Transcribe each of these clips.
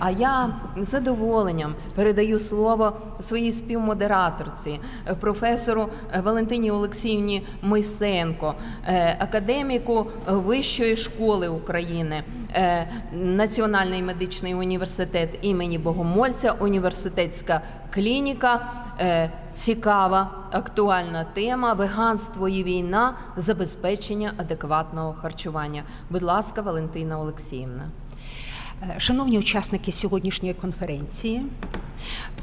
А я з задоволенням передаю слово своїй співмодераторці, е, професору е, Валентині Олексіївні Мойсенко, е, академіку Вищої школи України, Національний медичний університет імені Богомольця, університетська клініка. Цікава актуальна тема веганство і війна, забезпечення адекватного харчування. Будь ласка, Валентина Олексіївна. Е, Шановні учасники сьогоднішньої конференції,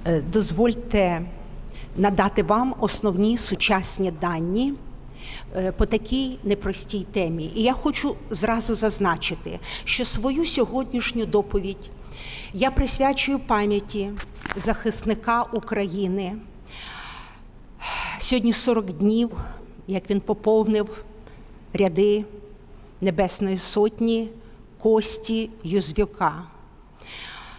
е, дозвольте надати вам основні сучасні дані е, по такій непростій темі. І я хочу зразу зазначити, що свою сьогоднішню доповідь я присвячую пам'яті захисника України. Сьогодні 40 днів, як він поповнив ряди Небесної Сотні Кості Юзвюка.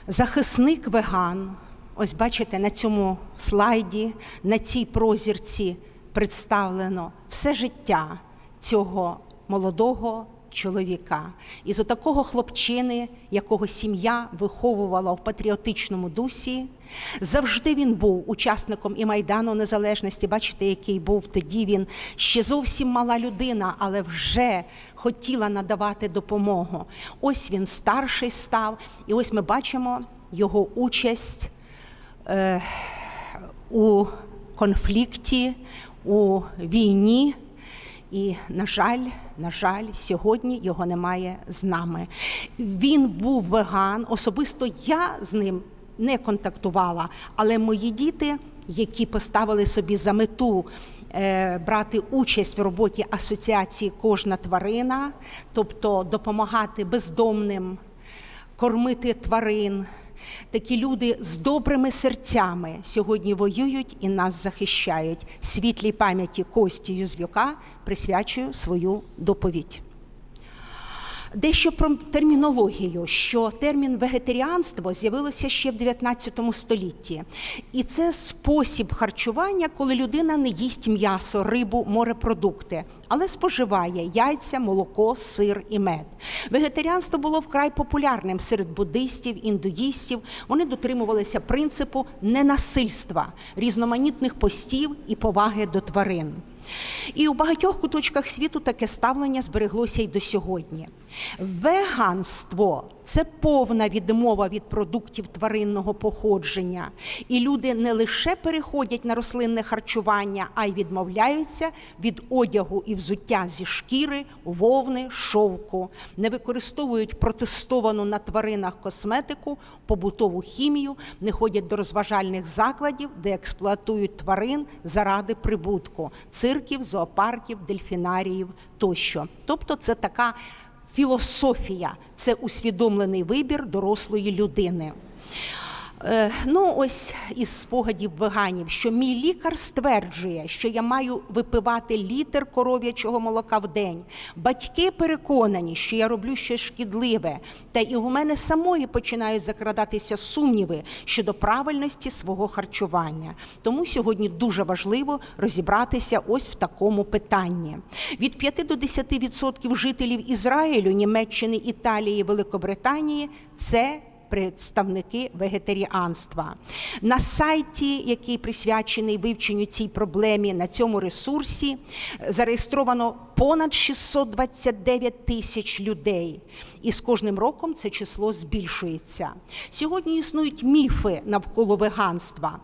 Захисник веган, ось бачите, на цьому слайді, на цій прозірці представлено все життя цього молодого чоловіка. Із отакого хлопчини, якого сім'я виховувала в патріотичному дусі, завжди він був учасником і Майдану Незалежності. Бачите, який був тоді він ще зовсім мала людина, але вже хотіла надавати допомогу. Ось він старший став, і ось ми бачимо його участь е, у конфлікті, у війні. І, на жаль, на жаль, сьогодні його немає з нами. Він був веган. Особисто я з ним не контактувала, але мої діти, які поставили собі за мету е, брати участь в роботі асоціації Кожна тварина, тобто допомагати бездомним, кормити тварин. Такі люди з добрими серцями сьогодні воюють і нас захищають. Світлій пам'яті Кості Юзвюка присвячую свою доповідь. Дещо про термінологію, що термін вегетаріанство з'явилося ще в 19 столітті, і це спосіб харчування, коли людина не їсть м'ясо, рибу, морепродукти, але споживає яйця, молоко, сир і мед. Вегетаріанство було вкрай популярним серед буддистів, індуїстів. Вони дотримувалися принципу ненасильства, різноманітних постів і поваги до тварин. І у багатьох куточках світу таке ставлення збереглося й до сьогодні. Веганство це повна відмова від продуктів тваринного походження. І люди не лише переходять на рослинне харчування, а й відмовляються від одягу і взуття зі шкіри, вовни, шовку, не використовують протестовану на тваринах косметику, побутову хімію, не ходять до розважальних закладів, де експлуатують тварин заради прибутку цирків, зоопарків, дельфінаріїв тощо. Тобто, це така філософія, це усвідомлений вибір дорослої людини. Е, Ну, ось із спогадів веганів, що мій лікар стверджує, що я маю випивати літр коров'ячого молока в день. Батьки переконані, що я роблю щось шкідливе, та і у мене самої починають закрадатися сумніви щодо правильності свого харчування. Тому сьогодні дуже важливо розібратися ось в такому питанні. Від 5 до 10% жителів Ізраїлю, Німеччини, Італії, Великобританії це представники вегетаріанства. На сайті, який присвячений вивченню цій проблемі, на цьому ресурсі зареєстровано понад 629 тисяч людей. І з кожним роком це число збільшується. Сьогодні існують міфи навколо веганства.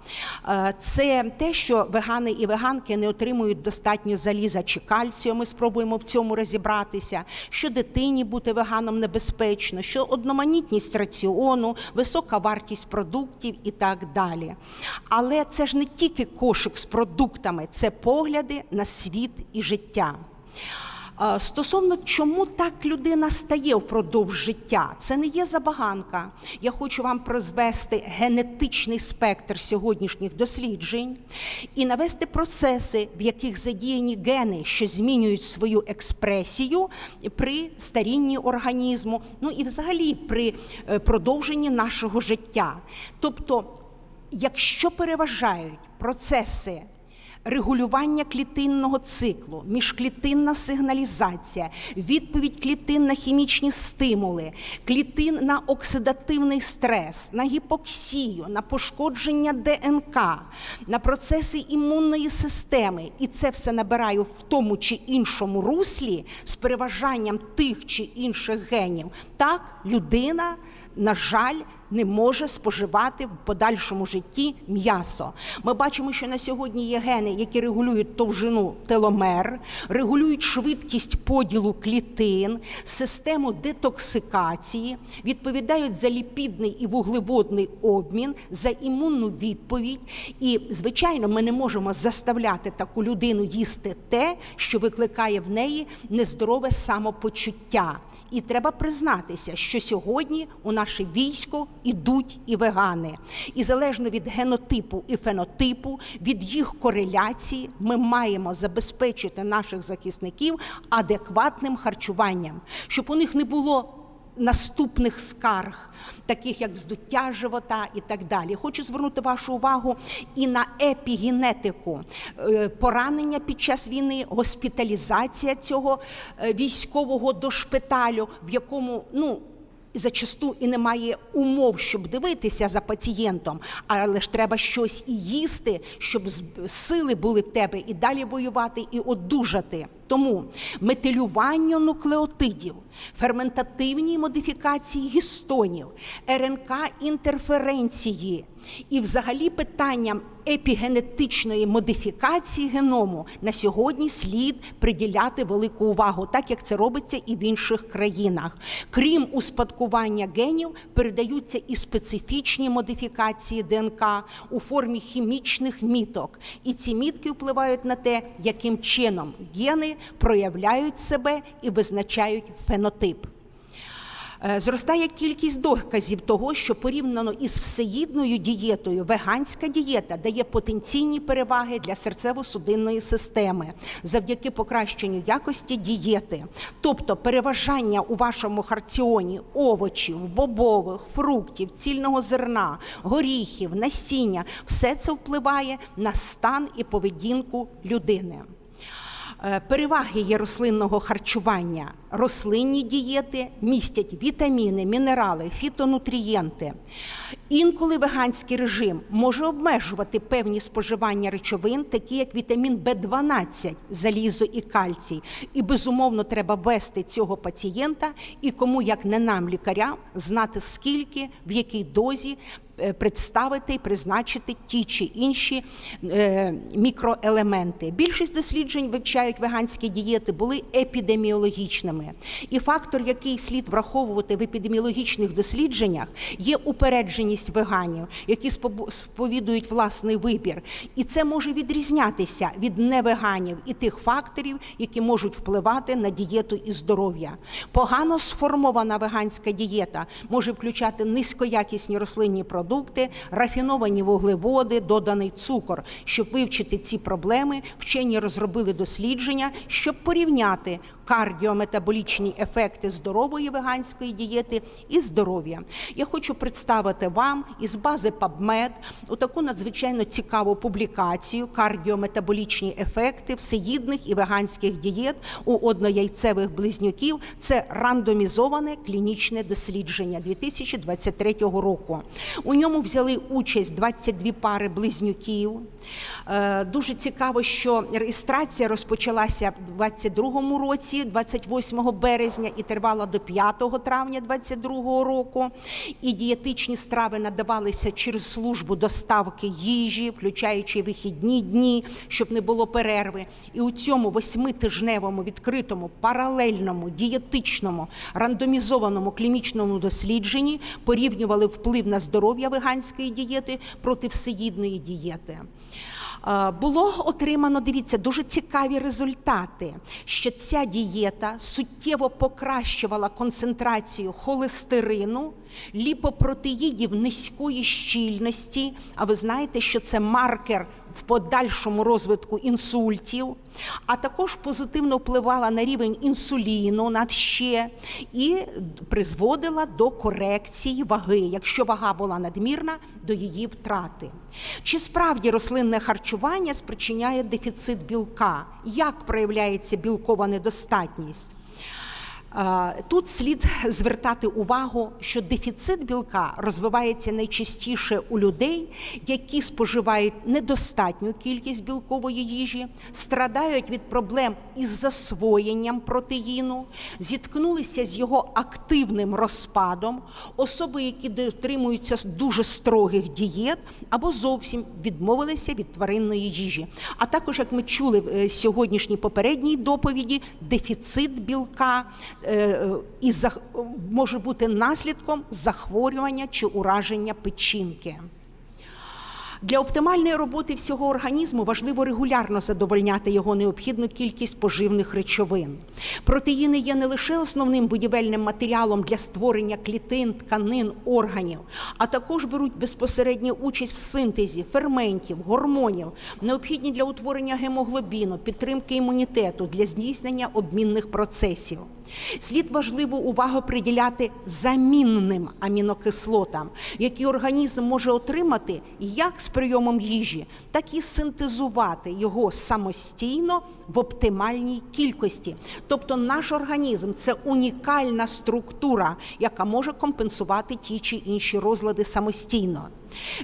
Е, Це те, що вегани і веганки не отримують достатньо заліза чи кальцію. Ми спробуємо в цьому розібратися, що дитині бути веганом небезпечно, що одноманітність раціону, висока вартість продуктів і так далі. Але це ж не тільки кошик з продуктами, це погляди на світ і життя. Стосовно чому так людина стає впродовж життя, це не є забаганка. Я хочу вам розвести генетичний спектр сьогоднішніх досліджень і навести процеси, в яких задіяні гени, що змінюють свою експресію при старінні організму, ну і взагалі при е, продовженні нашого життя. Тобто, якщо переважають процеси регулювання клітинного циклу, міжклітинна сигналізація, відповідь клітин на хімічні стимули, клітин на оксидативний стрес, на гіпоксію, на пошкодження ДНК, на процеси імунної системи. І це все набираю в тому чи іншому руслі з переважанням тих чи інших генів. Так, людина, на жаль, не може споживати в подальшому житті м'ясо. Ми бачимо, що на сьогодні є гени, які регулюють товжину теломер, регулюють швидкість поділу клітин, систему детоксикації, відповідають за ліпідний і вуглеводний обмін, за імунну відповідь. І, звичайно, ми не можемо заставляти таку людину їсти те, що викликає в неї нездорове самопочуття. І треба признатися, що сьогодні у наше військо ідуть і вегани. І залежно від генотипу і фенотипу, від їх кореляції, ми маємо забезпечити наших захисників адекватним харчуванням, щоб у них не було. Наступних скарг, таких як вздуття живота і так далі. Хочу звернути вашу увагу і на епігенетику Е, поранення під час війни, госпіталізація цього е, військового до шпиталю, в якому ну. Зачасту і немає умов, щоб дивитися за пацієнтом, але ж треба щось і їсти, щоб сили були в тебе і далі воювати, і одужати. Тому метилювання нуклеотидів, ферментативні модифікації гістонів, РНК інтерференції і взагалі питанням епігенетичної модифікації геному на сьогодні слід приділяти велику увагу, так як це робиться і в інших країнах. Крім успадкування генів, передаються і специфічні модифікації ДНК у формі хімічних міток. І ці мітки впливають на те, яким чином гени проявляють себе і визначають фенотип. Е, Зростає кількість доказів того, що порівняно із всеїдною дієтою, веганська дієта дає потенційні переваги для серцево-судинної системи завдяки покращенню якості дієти. Тобто переважання у вашому раціоні овочів, бобових, фруктів, цільного зерна, горіхів, насіння все це впливає на стан і поведінку людини. Е, Переваги є рослинного харчування. Рослинні дієти містять вітаміни, мінерали, фітонутрієнти. Інколи веганський режим може обмежувати певні споживання речовин, такі як вітамін В12, залізо і кальцій. І безумовно треба вести цього пацієнта і кому, як не нам, лікарям, знати скільки, в якій дозі представити і призначити ті чи інші е, мікроелементи. Більшість досліджень вивчають веганські дієти, були епідеміологічними. І фактор, який слід враховувати в епідеміологічних дослідженнях, є упередженість веганів, які сповідують власний вибір. І це може відрізнятися від невеганів і тих факторів, які можуть впливати на дієту і здоров'я. Погано сформована веганська дієта може включати низькоякісні рослинні продукти, рафіновані вуглеводи, доданий цукор. Щоб вивчити ці проблеми, вчені розробили дослідження, щоб порівняти кардіометаболічні ефекти здорової веганської дієти і здоров'я. Я хочу представити вам із бази PubMed таку надзвичайно цікаву публікацію кардіометаболічні ефекти всеїдних і веганських дієт у однояйцевих близнюків. Це рандомізоване клінічне дослідження 2023 року. У ньому взяли участь 22 пари близнюків. Е, Дуже цікаво, що реєстрація розпочалася в 22 році, 28 березня, і тривала до 5 травня 22 року. І дієтичні страви надавалися через службу доставки їжі, включаючи вихідні дні, щоб не було перерви. І у цьому восьмитижневому відкритому паралельному дієтичному рандомізованому клінічному дослідженні порівнювали вплив на здоров'я веганської дієти проти всеїдної дієти. Було отримано, дивіться, дуже цікаві результати, що ця дієта суттєво покращувала концентрацію холестерину ліпопротеїдів низької щільності. А ви знаєте, що це маркер в подальшому розвитку інсультів, а також позитивно впливала на рівень інсуліну над ще і призводила до корекції ваги, якщо вага була надмірна, до її втрати. Чи справді рослинне харчування спричиняє дефіцит білка? Як проявляється білкова недостатність? Тут слід звертати увагу, що дефіцит білка розвивається найчастіше у людей, які споживають недостатню кількість білкової їжі, страдають від проблем із засвоєнням протеїну, зіткнулися з його активним розпадом, особи, які дотримуються дуже строгих дієт, або зовсім відмовилися від тваринної їжі. А також, як ми чули в е, сьогоднішній попередній доповіді, дефіцит білка і зах- може бути наслідком захворювання чи ураження печінки. Для оптимальної роботи всього організму важливо регулярно задовольняти його необхідну кількість поживних речовин. Протеїни є не лише основним будівельним матеріалом для створення клітин, тканин, органів, а також беруть безпосередню участь в синтезі ферментів, гормонів, необхідні для утворення гемоглобіну, підтримки імунітету, для здійснення обмінних процесів. Слід важливу увагу приділяти замінним амінокислотам, які організм може отримати як з прийомом їжі, так і синтезувати його самостійно в оптимальній кількості. Тобто наш організм це унікальна структура, яка може компенсувати ті чи інші розлади самостійно.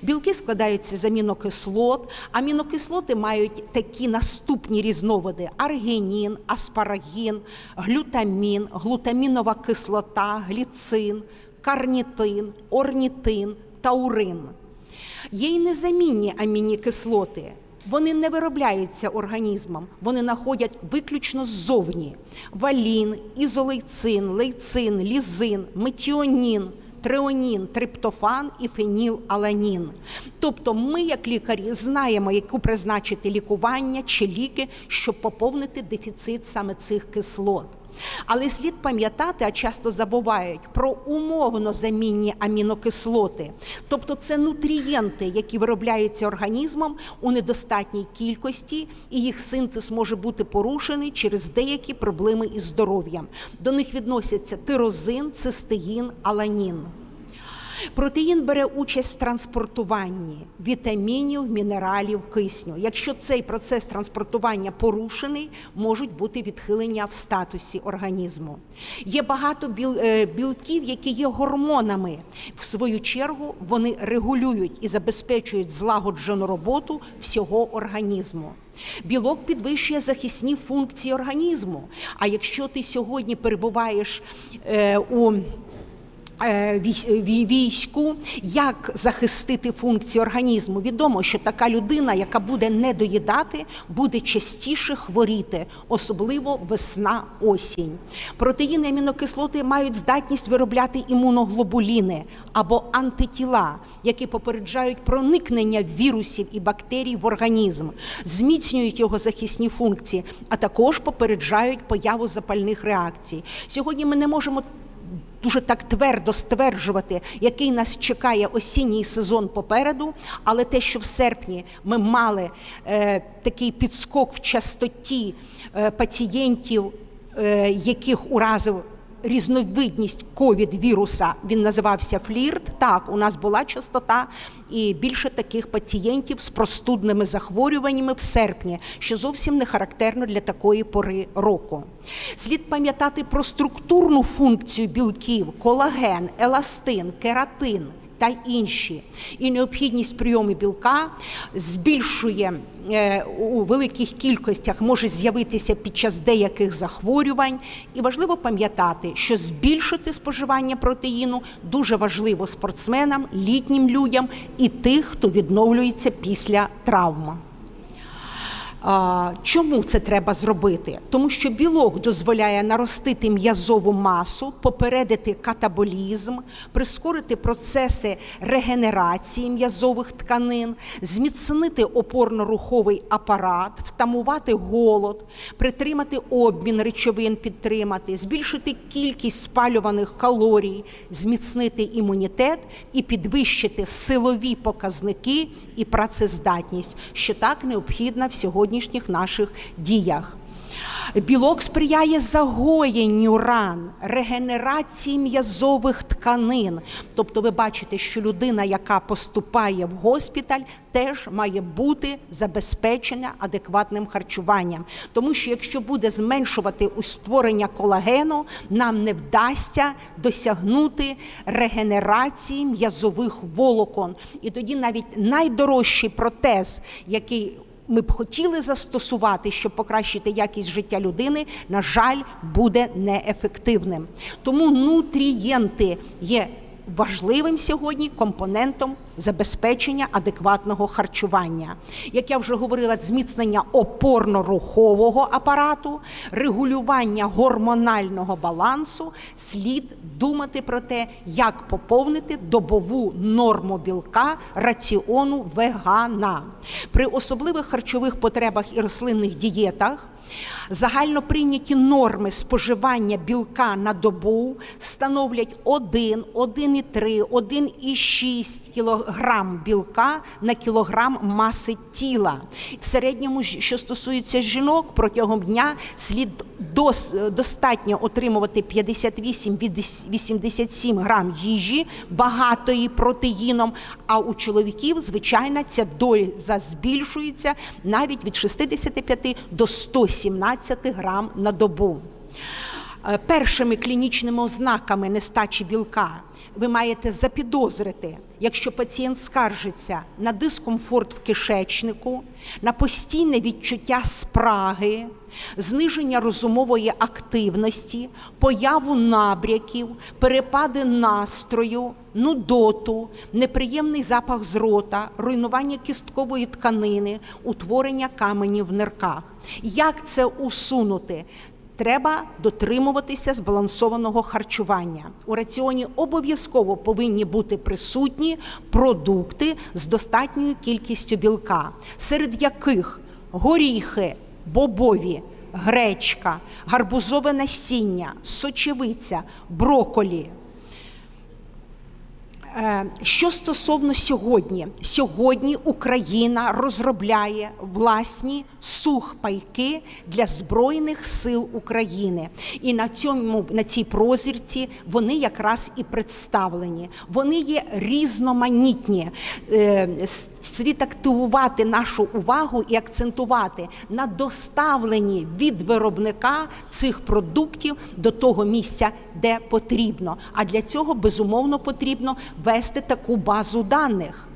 Білки складаються з амінокислот. Амінокислоти мають такі наступні різновиди: аргінін, аспарагін, глютамін, глутамінова кислота, гліцин, карнітин, орнітин, таурин. Є й незамінні амінокислоти. Вони не виробляються організмом, вони находять виключно ззовні: валін, ізолейцин, лейцин, лізин, метіонін, треонін, триптофан і фенілаланін. Тобто ми, як лікарі, знаємо, яку призначити лікування чи ліки, щоб поповнити дефіцит саме цих кислот. Але слід пам'ятати, а часто забувають про умовно замінні амінокислоти, тобто це нутрієнти, які виробляються організмом у недостатній кількості, і їх синтез може бути порушений через деякі проблеми із здоров'ям. До них відносяться тирозин, цистеїн, аланін. Протеїн бере участь в транспортуванні вітамінів, мінералів, кисню. Якщо цей процес транспортування порушений, можуть бути відхилення в статусі організму. Є багато е, білків, які є гормонами. В свою чергу вони регулюють і забезпечують злагоджену роботу всього організму. Білок підвищує захисні функції організму. А якщо ти сьогодні перебуваєш е, у війську, як захистити функції організму. Відомо, що така людина, яка буде не доїдати, буде частіше хворіти, особливо весна, осінь. Протеїни амінокислоти мають здатність виробляти імуноглобуліни або антитіла, які попереджають проникнення вірусів і бактерій в організм, зміцнюють його захисні функції, а також попереджають появу запальних реакцій. Сьогодні ми не можемо дуже так твердо стверджувати, який нас чекає осінній сезон попереду. Але те, що в серпні ми мали е, такий підскок в частоті е, пацієнтів, е, яких уразив різновидність ковід-віруса, він називався флірт. Так, у нас була частота, і більше таких пацієнтів з простудними захворюваннями в серпні, що зовсім не характерно для такої пори року. Слід пам'ятати про структурну функцію білків: колаген, еластин, кератин. Та інші і необхідність прийому білка збільшує е, у великих кількостях, може з'явитися під час деяких захворювань. І важливо пам'ятати, що збільшити споживання протеїну дуже важливо спортсменам, літнім людям і тих, хто відновлюється після травми. Чому це треба зробити? Тому що білок дозволяє наростити м'язову масу, попередити катаболізм, прискорити процеси регенерації м'язових тканин, зміцнити опорно-руховий апарат, втамувати голод, притримати обмін речовин, підтримати, збільшити кількість спалюваних калорій, зміцнити імунітет і підвищити силові показники і працездатність, що так необхідно в сьогоднішніх наших діях. Білок сприяє загоєнню ран, регенерації м'язових тканин. Тобто, ви бачите, що людина, яка поступає в госпіталь, теж має бути забезпечена адекватним харчуванням. Тому що якщо буде зменшувати створення колагену, нам не вдасться досягнути регенерації м'язових волокон. І тоді навіть найдорожчий протез, який ми б хотіли застосувати, щоб покращити якість життя людини, на жаль, буде неефективним. Тому нутрієнти є важливим сьогодні компонентом забезпечення адекватного харчування. Як я вже говорила, зміцнення опорно-рухового апарату, регулювання гормонального балансу, слід думати про те, як поповнити добову норму білка раціону вегана. При особливих харчових потребах і рослинних дієтах Загально прийняті норми споживання білка на добу становлять 1, 1,3, 1,6 кг білка на кілограм маси тіла. В середньому, що стосується жінок, протягом дня слід дос- достатньо отримувати 58-87 грам їжі, багатої протеїном, а у чоловіків, звичайно, ця доза збільшується навіть від 65 до 117 грам на добу. Е, Першими клінічними ознаками нестачі білка ви маєте запідозрити, якщо пацієнт скаржиться на дискомфорт в кишечнику, на постійне відчуття спраги, зниження розумової активності, появу набряків, перепади настрою, нудоту, неприємний запах з рота, руйнування кісткової тканини, утворення каменів в нирках. Як це усунути? Треба дотримуватися збалансованого харчування. У раціоні обов'язково повинні бути присутні продукти з достатньою кількістю білка, серед яких горіхи, бобові, гречка, гарбузове насіння, сочевиця, броколі. Е, Що стосовно сьогодні, сьогодні Україна розробляє власні сухпайки для збройних сил України, і на цьому на цій прозірці вони якраз і представлені. Вони є різноманітні. Е, Слід активувати нашу увагу і акцентувати на доставленні від виробника цих продуктів до того місця, де потрібно. А для цього безумовно потрібно вести таку базу даних.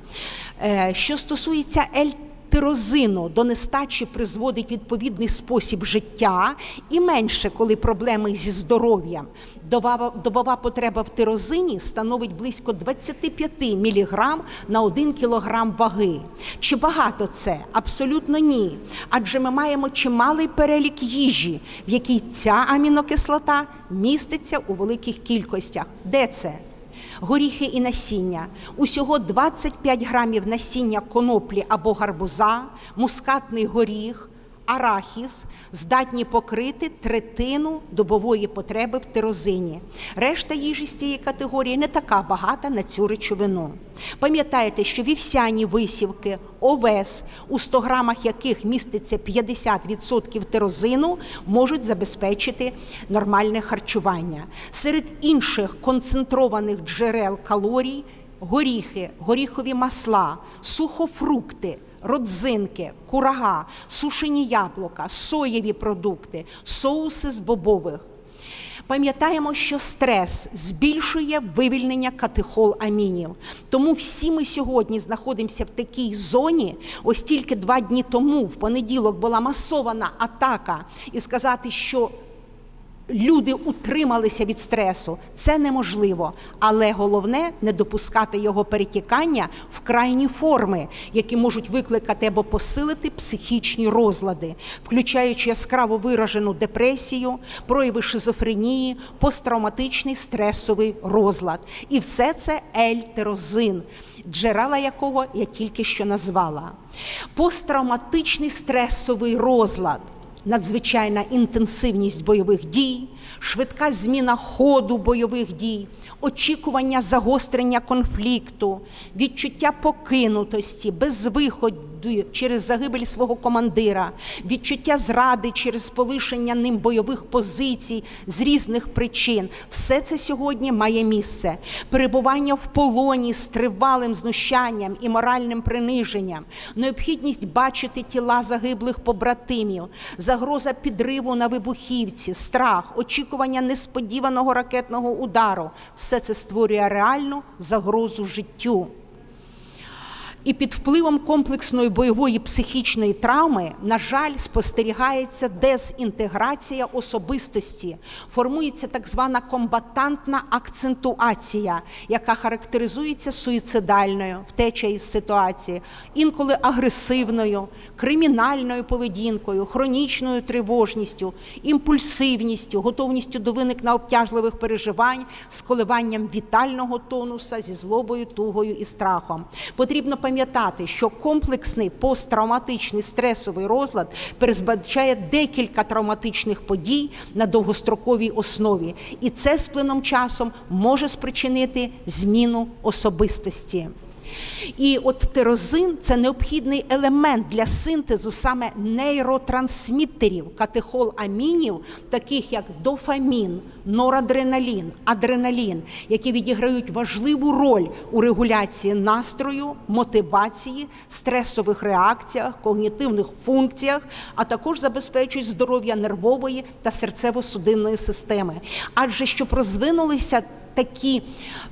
Е, Що стосується Ельтирозину, до нестачі призводить відповідний спосіб життя і менше, коли проблеми зі здоров'ям. Добова, потреба в тирозині становить близько 25 мг на 1 кг ваги. Чи багато це? Абсолютно ні. Адже ми маємо чималий перелік їжі, в якій ця амінокислота міститься у великих кількостях. Де це? Горіхи і насіння. Усього 25 грамів насіння коноплі або гарбуза, мускатний горіх, арахіс здатні покрити третину добової потреби в тирозині. Решта їжі з цієї категорії не така багата на цю речовину. Пам'ятайте, що вівсяні висівки, овес, у 100 грамах яких міститься 50% тирозину, можуть забезпечити нормальне харчування. Серед інших концентрованих джерел калорій горіхи, горіхові масла, сухофрукти, родзинки, курага, сушені яблука, соєві продукти, соуси з бобових. Пам'ятаємо, що стрес збільшує вивільнення катехоламінів. Тому всі ми сьогодні знаходимося в такій зоні. Ось тільки два дні тому, в понеділок, була масована атака, і сказати, що люди утрималися від стресу. Це неможливо. Але головне не допускати його перетікання в крайні форми, які можуть викликати або посилити психічні розлади, включаючи яскраво виражену депресію, прояви шизофренії, посттравматичний стресовий розлад. І все це ельтерозин, джерела якого я тільки що назвала. Посттравматичний стресовий розлад надзвичайна інтенсивність бойових дій, швидка зміна ходу бойових дій, очікування загострення конфлікту, відчуття покинутості, безвиходу через загибель свого командира, відчуття зради через полишення ним бойових позицій з різних причин. Все це сьогодні має місце. Перебування в полоні з тривалим знущанням і моральним приниженням, необхідність бачити тіла загиблих побратимів, загроза підриву на вибухівці, страх, очікування несподіваного ракетного удару все це створює реальну загрозу життю. І під впливом комплексної бойової психічної травми, на жаль, спостерігається дезінтеграція особистості, формується так звана комбатантна акцентуація, яка характеризується суїцидальною втеча із ситуації, інколи агресивною, кримінальною поведінкою, хронічною тривожністю, імпульсивністю, готовністю до виникнення обтяжливих переживань з коливанням вітального тонуса зі злобою, тугою і страхом. Потрібно пам'ятати, що комплексний посттравматичний стресовий розлад передбачає декілька травматичних подій на довгостроковій основі, і це з плином часом може спричинити зміну особистості. І от тирозин це необхідний елемент для синтезу саме нейротрансміттерів, катехоламінів, таких як дофамін, норадреналін, адреналін, які відіграють важливу роль у регуляції настрою, мотивації, стресових реакціях, когнітивних функціях, а також забезпечують здоров'я нервової та серцево-судинної системи. Адже щоб розвинулися такі е,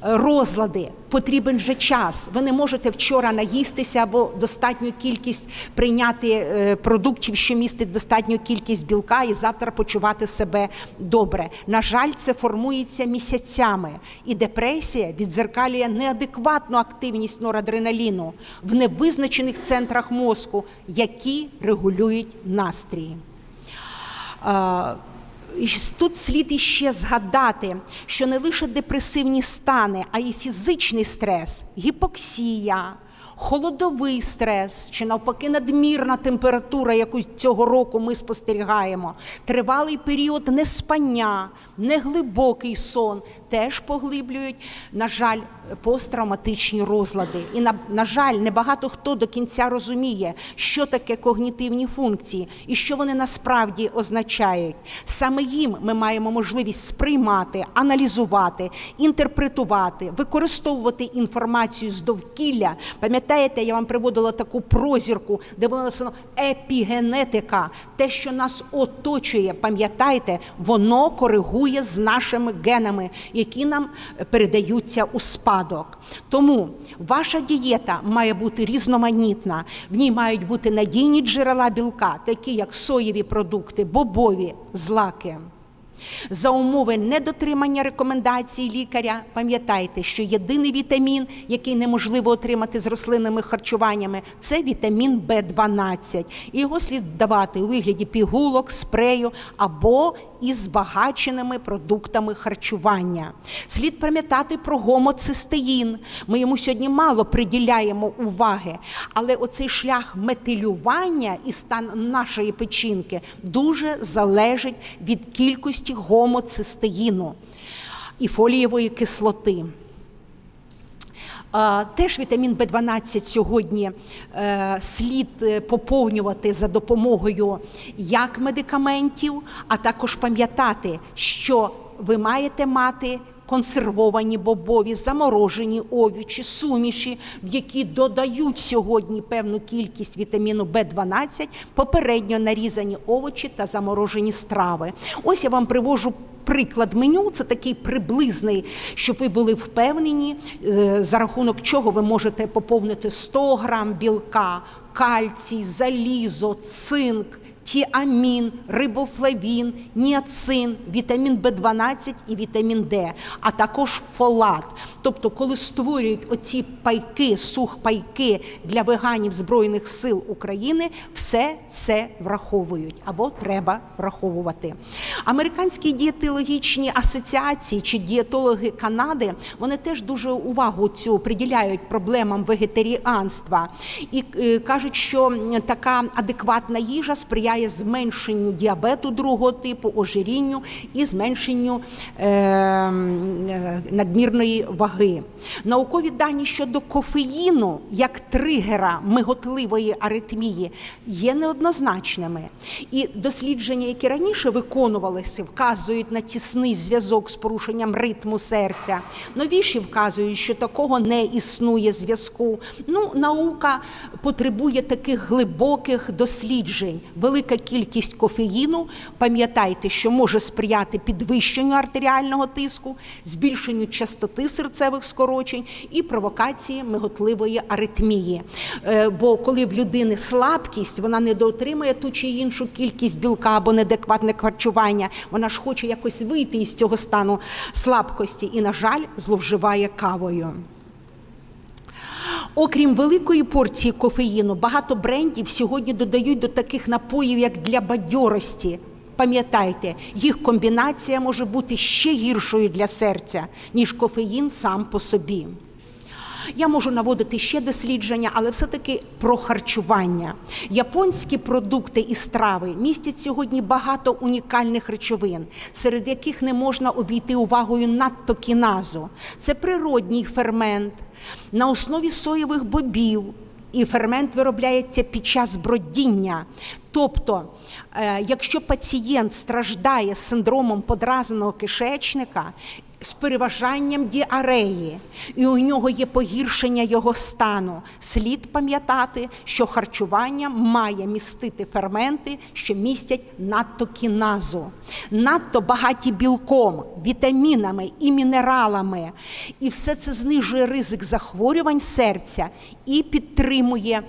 розлади, потрібен же час. Ви не можете вчора наїстися або достатню кількість прийняти е, продуктів, що містить достатню кількість білка, і завтра почувати себе добре. На жаль, це формується місяцями, і депресія відзеркалює неадекватну активність норадреналіну в невизначених центрах мозку, які регулюють настрій. Тут слід іще згадати, що не лише депресивні стани, а й фізичний стрес, гіпоксія, холодовий стрес чи навпаки надмірна температура, яку цього року ми спостерігаємо, тривалий період неспання, неглибокий сон теж поглиблюють, на жаль, посттравматичні розлади. І на, на жаль, небагато хто до кінця розуміє, що таке когнітивні функції і що вони насправді означають. Саме їм ми маємо можливість сприймати, аналізувати, інтерпретувати, використовувати інформацію з довкілля. Пам'ятаєте, я вам приводила таку прозірку, де було написано епігенетика, те, що нас оточує, пам'ятайте, воно коригує з нашими генами, які нам передаються у спадок. Тому ваша дієта має бути різноманітна, в ній мають бути надійні джерела білка, такі як соєві продукти, бобові, злаки. За умови недотримання рекомендацій лікаря, пам'ятайте, що єдиний вітамін, який неможливо отримати з рослинними харчуваннями, це вітамін В12. І його слід давати у вигляді пігулок, спрею або із збагаченими продуктами харчування. Слід пам'ятати про гомоцистеїн. Ми йому сьогодні мало приділяємо уваги, але оцей шлях метилювання і стан нашої печінки дуже залежить від кількості гомоцистеїну і фолієвої кислоти. Теж вітамін В12 сьогодні е, слід е, поповнювати за допомогою як медикаментів, а також пам'ятати, що ви маєте мати консервовані бобові, заморожені овочі, суміші, в які додають сьогодні певну кількість вітаміну В12, попередньо нарізані овочі та заморожені страви. Ось я вам привожу. Приклад меню це такий приблизний, щоб ви були впевнені, е, за рахунок чого ви можете поповнити 100 грам білка, кальцій, залізо, цинк, тіамін, рибофлавін, ніацин, вітамін В12 і вітамін Д, а також фолат. Тобто, коли створюють оці пайки, сухпайки для веганів Збройних сил України, все це враховують або треба враховувати. Американські дієтологічні асоціації чи дієтологи Канади вони теж дуже увагу цю приділяють проблемам вегетаріанства і е, кажуть, що така адекватна їжа сприяє зменшенню діабету другого типу, ожирінню і зменшенню е, е, надмірної ваги. Наукові дані щодо кофеїну як тригера миготливої аритмії є неоднозначними. І дослідження, які раніше виконувалися, вказують на тісний зв'язок з порушенням ритму серця. Новіші вказують, що такого не існує зв'язку. Ну, наука потребує таких глибоких досліджень. Велика кількість кофеїну, пам'ятайте, що може сприяти підвищенню артеріального тиску, збільшенню частоти серцевих скорочень і провокації миготливої аритмії. Е, Бо коли в людини слабкість, вона не доотримує ту чи іншу кількість білка або неадекватне харчування. Вона ж хоче якось вийти із цього стану слабкості і, на жаль, зловживає кавою. Окрім великої порції кофеїну, багато брендів сьогодні додають до таких напоїв, як для бадьорості. Пам'ятайте, їх комбінація може бути ще гіршою для серця, ніж кофеїн сам по собі. Я можу наводити ще дослідження, але все-таки про харчування. Японські продукти і страви містять сьогодні багато унікальних речовин, серед яких не можна обійти увагою надто кіназу. Це природній фермент на основі соєвих бобів. І фермент виробляється під час бродіння. Тобто, е, якщо пацієнт страждає з синдромом подразненого кишечника з переважанням діареї, і у нього є погіршення його стану, слід пам'ятати, що харчування має містити ферменти, що містять надто кіназу, надто багаті білком, вітамінами і мінералами. І все це знижує ризик захворювань серця і підтримує,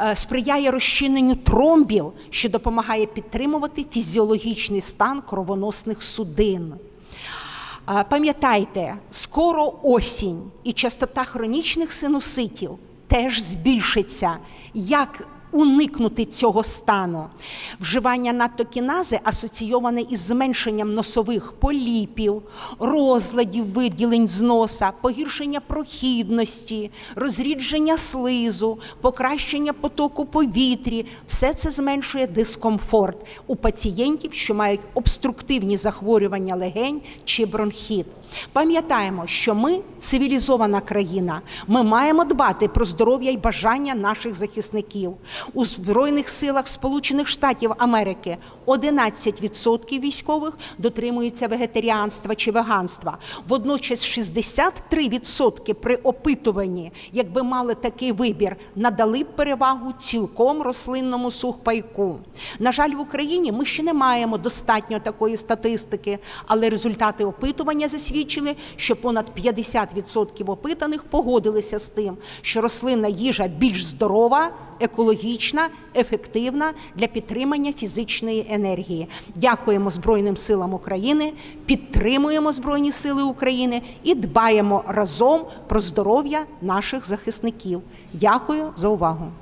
е, сприяє розчиненню тромбів, що допомагає підтримувати фізіологічний стан кровоносних судин. Пам'ятайте, скоро осінь і частота хронічних синуситів теж збільшиться. Як уникнути цього стану? Вживання надтокінази асоційоване із зменшенням носових поліпів, розладів виділень з носа, погіршення прохідності, розрідження слизу, покращення потоку повітрі. Все це зменшує дискомфорт у пацієнтів, що мають обструктивні захворювання легень чи бронхіт. Пам'ятаємо, що ми цивілізована країна. Ми маємо дбати про здоров'я і бажання наших захисників. У Збройних силах Сполучених Штатів Америки 11% військових дотримуються вегетаріанства чи веганства. Водночас 63% при опитуванні, якби мали такий вибір, надали б перевагу цілком рослинному сухпайку. На жаль, в Україні ми ще не маємо достатньо такої статистики, але результати опитування засвідчили, що понад 50% опитаних погодилися з тим, що рослинна їжа більш здорова, екологічна, ефективна для підтримання фізичної енергії. Дякуємо Збройним силам України, підтримуємо Збройні Сили України і дбаємо разом про здоров'я наших захисників. Дякую за увагу.